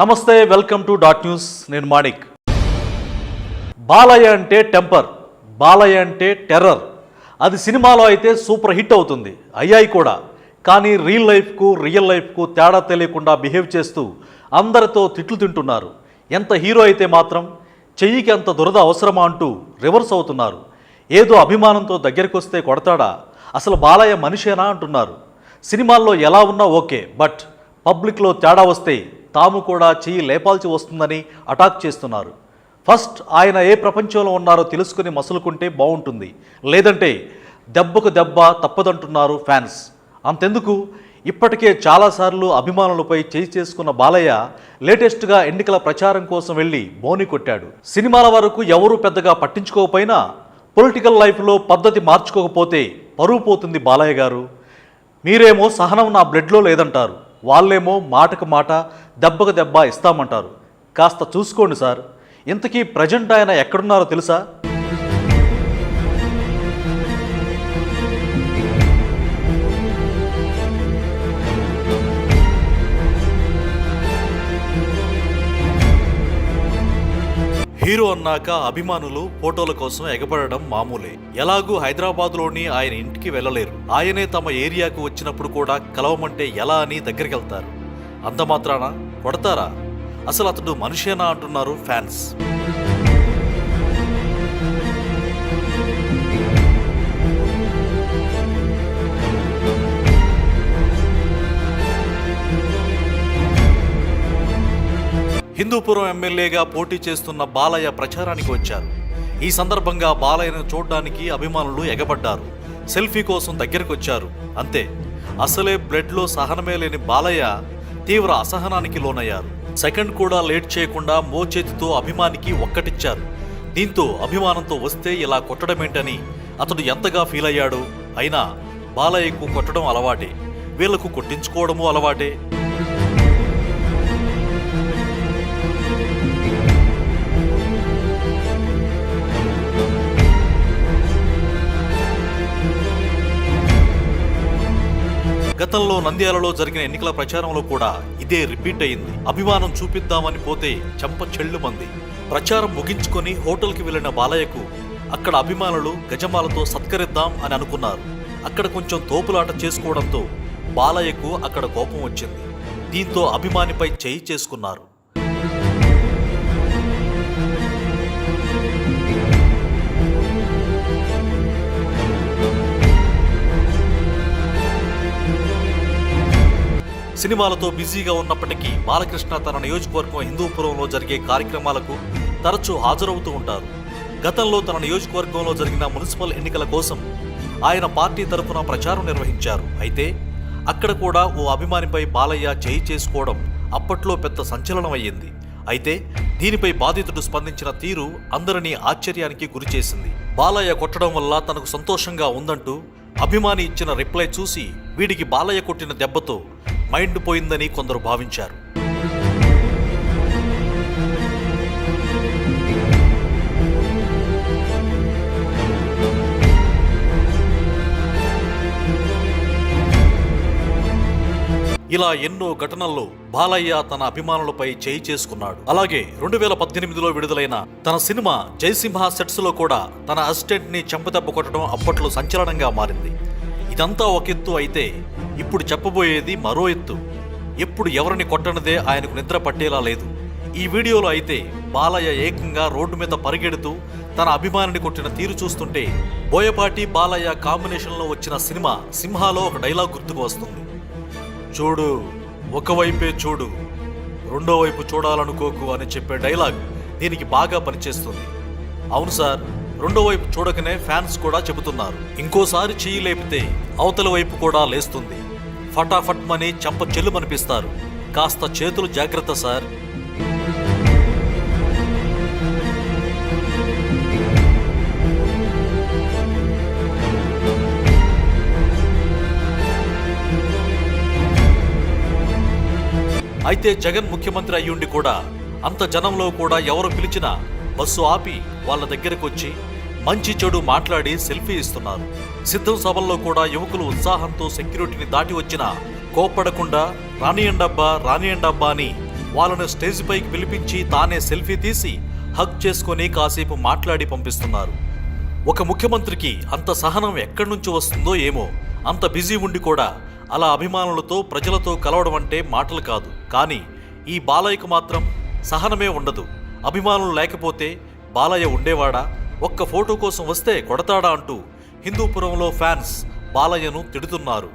నమస్తే welcome to dot news. నేను మాణిక్. బాలయ్య అంటే టెంపర్ బాలయ్య అంటే టెర్రర్. అది సినిమాలో అయితే సూపర్ హిట్ అవుతుంది అయ్యాయి కూడా. కానీ రియల్ లైఫ్కు రియల్ లైఫ్కు తేడా తెలియకుండా బిహేవ్ చేస్తూ అందరితో తిట్లు తింటున్నారు. ఎంత హీరో అయితే మాత్రం చెయ్యికి అంత దురద అవసరమా అంటూ రివర్స్ అవుతున్నారు. ఏదో అభిమానంతో దగ్గరికి వస్తే కొడతాడా? అసలు బాలయ్య మనిషేనా అంటున్నారు. సినిమాల్లో ఎలా ఉన్నా ఓకే బట్ పబ్లిక్లో తేడా వస్తే తాము కూడా చెయ్యి లేపాల్సి వస్తుందని అటాక్ చేస్తున్నారు. ఫస్ట్ ఆయన ఏ ప్రపంచంలో ఉన్నారో తెలుసుకుని మసులుకుంటే బాగుంటుంది లేదంటే దెబ్బకు దెబ్బ తప్పదంటున్నారు ఫ్యాన్స్. అంతెందుకు? ఇప్పటికే చాలాసార్లు అభిమానులపై చేయి చేసుకున్న బాలయ్య లేటెస్ట్గా ఎన్నికల ప్రచారం కోసం వెళ్ళి బోని కొట్టాడు. సినిమాల వరకు ఎవరూ పెద్దగా పట్టించుకోకపోయినా పొలిటికల్ లైఫ్లో పద్ధతి మార్చుకోకపోతే పరువు పోతుంది బాలయ్య గారు. మీరేమో సహనం నా బ్లడ్లో లేదంటారు. వాళ్ళేమో మాటకు మాట దెబ్బకు దెబ్బ ఇస్తామంటారు. కాస్త చూసుకోండి సార్. ఇంతకీ ప్రజెంట్ ఆయన ఎక్కడున్నారో తెలుసా? హీరో అన్నాక అభిమానులు ఫోటోల కోసం ఎగబడడం మామూలే. ఎలాగూ హైదరాబాద్లోని ఆయన ఇంటికి వెళ్ళలేరు. ఆయనే తమ ఏరియాకు వచ్చినప్పుడు కూడా కలవమంటే ఎలా అని దగ్గరికి వెళ్తారు అంత మాత్రాన? కొడతారా? అసలు అతడు మనిషేనా అంటున్నారు ఫ్యాన్స్. హిందూపురం ఎమ్మెల్యేగా పోటీ చేస్తున్న బాలయ్య ప్రచారానికి వచ్చారు. ఈ సందర్భంగా బాలయ్యను చూడడానికి అభిమానులు ఎగబడ్డారు. సెల్ఫీ కోసం దగ్గరకొచ్చారు. అంతే అసలే బ్లడ్లో సహనమే లేని బాలయ్య తీవ్ర అసహనానికి లోనయ్యారు. సెకండ్ కూడా లేట్ చేయకుండా మోచేతితో అభిమానికి ఒక్కటిచ్చారు. దీంతో అభిమానంతో వస్తే ఇలా కొట్టడమేంటని అతడు ఎంతగా ఫీల్ అయ్యాడు అయినా బాలయ్యకు కొట్టడం అలవాటే. వీళ్ళకు కొట్టించుకోవడము అలవాటే. గతంలో నంద్యాలలో జరిగిన ఎన్నికల ప్రచారంలో కూడా ఇదే రిపీట్ అయింది. అభిమానం చూపిద్దామని పోతే చెంప చెల్లుమంది ప్రచారం ముగించుకొని హోటల్కి వెళ్ళిన బాలయ్యకు అక్కడ అభిమానులు గజమాలతో సత్కరిద్దాం అని అనుకున్నారు. అక్కడ కొంచెం తోపులాట చేసుకోవడంతో బాలయ్యకు అక్కడ కోపం వచ్చింది. దీంతో అభిమానిపై చేయి చేసుకున్నారు. సినిమాలతో బిజీగా ఉన్నప్పటికీ బాలకృష్ణ తన నియోజకవర్గం హిందూపురంలో జరిగే కార్యక్రమాలకు తరచూ హాజరవుతూ ఉంటారు. గతంలో తన నియోజకవర్గంలో జరిగిన మున్సిపల్ ఎన్నికల కోసం ఆయన పార్టీ తరఫున ప్రచారం నిర్వహించారు. అయితే అక్కడ కూడా ఓ అభిమానిపై బాలయ్య చేయి చేసుకోవడం అప్పట్లో పెద్ద సంచలనం అయ్యింది అయితే దీనిపై బాధితుడు స్పందించిన తీరు అందరినీ ఆశ్చర్యానికి గురిచేసింది. బాలయ్య కొట్టడం వల్ల తనకు సంతోషంగా ఉందంటూ అభిమాని ఇచ్చిన రిప్లై చూసి వీడికి బాలయ్య కొట్టిన దెబ్బతో మైండ్ పోయిందని కొందరు భావించారు. ఇలా ఎన్నో ఘటనల్లో బాలయ్య తన అభిమానులపై చేయి చేసుకున్నాడు. అలాగే రెండు వేల పద్దెనిమిదిలో విడుదలైన తన సినిమా జయసింహ సెట్స్లో కూడా తన అసిస్టెంట్ని చెంపదెబ్బ కొట్టడం అప్పట్లో సంచలనంగా మారింది. ఇదంతా ఒక ఎత్తు అయితే ఇప్పుడు చెప్పబోయేది మరో ఎత్తు. ఎప్పుడు ఎవరిని కొట్టనిదే ఆయనకు నిద్ర పట్టేలా లేదు. ఈ వీడియోలో అయితే బాలయ్య ఏకంగా రోడ్డు మీద పరిగెడుతూ తన అభిమానిని కొట్టిన తీరు చూస్తుంటే బోయపాటి బాలయ్య కాంబినేషన్లో వచ్చిన సినిమా సింహాలో ఒక డైలాగ్ గుర్తుకు వస్తుంది. చూడు ఒకవైపే చూడు రెండో వైపు చూడాలనుకోకు అని చెప్పే డైలాగ్ దీనికి బాగా పనిచేస్తుంది. అవును సార్ రెండో వైపు చూడకనే ఫ్యాన్స్ కూడా చెబుతున్నారు. ఇంకోసారి చెయ్యి లేపితే అవతల వైపు కూడా లేస్తుంది. ఫటాఫట్ మని చెంప చెల్లుమనిపిస్తారు. కాస్త చేతులు జాగ్రత్త సార్. అయితే జగన్ ముఖ్యమంత్రి అయ్యుండి కూడా అంత జనంలో కూడా ఎవరు పిలిచినా బస్సు ఆపి వాళ్ళ దగ్గరకు వచ్చి మంచి చెడు మాట్లాడి సెల్ఫీ ఇస్తున్నారు. సిద్ధం సభల్లో కూడా యువకులు ఉత్సాహంతో సెక్యూరిటీని దాటి వచ్చిన కోప్పడకుండా రానియండబ్బా రానియండబ్బా అని వాళ్ళను స్టేజ్ పైకి పిలిపించి తానే సెల్ఫీ తీసి హగ్ చేసుకొని కాసేపు మాట్లాడి పంపిస్తున్నారు. ఒక ముఖ్యమంత్రికి అంత సహనం ఎక్కడి నుంచి వస్తుందో ఏమో అంత బిజీ ఉండి కూడా అలా అభిమానులతో ప్రజలతో కలవడం అంటే మాటలు కాదు. కానీ ఈ బాలయ్యకు మాత్రం సహనమే ఉండదు. అభిమానులు లేకపోతే బాలయ్య ఉండేవాడా? ఒక్క ఫోటో కోసం వస్తే కొడతాడా అంటూ హిందూపురంలో ఫ్యాన్స్ బాలయ్యను తిడుతున్నారు.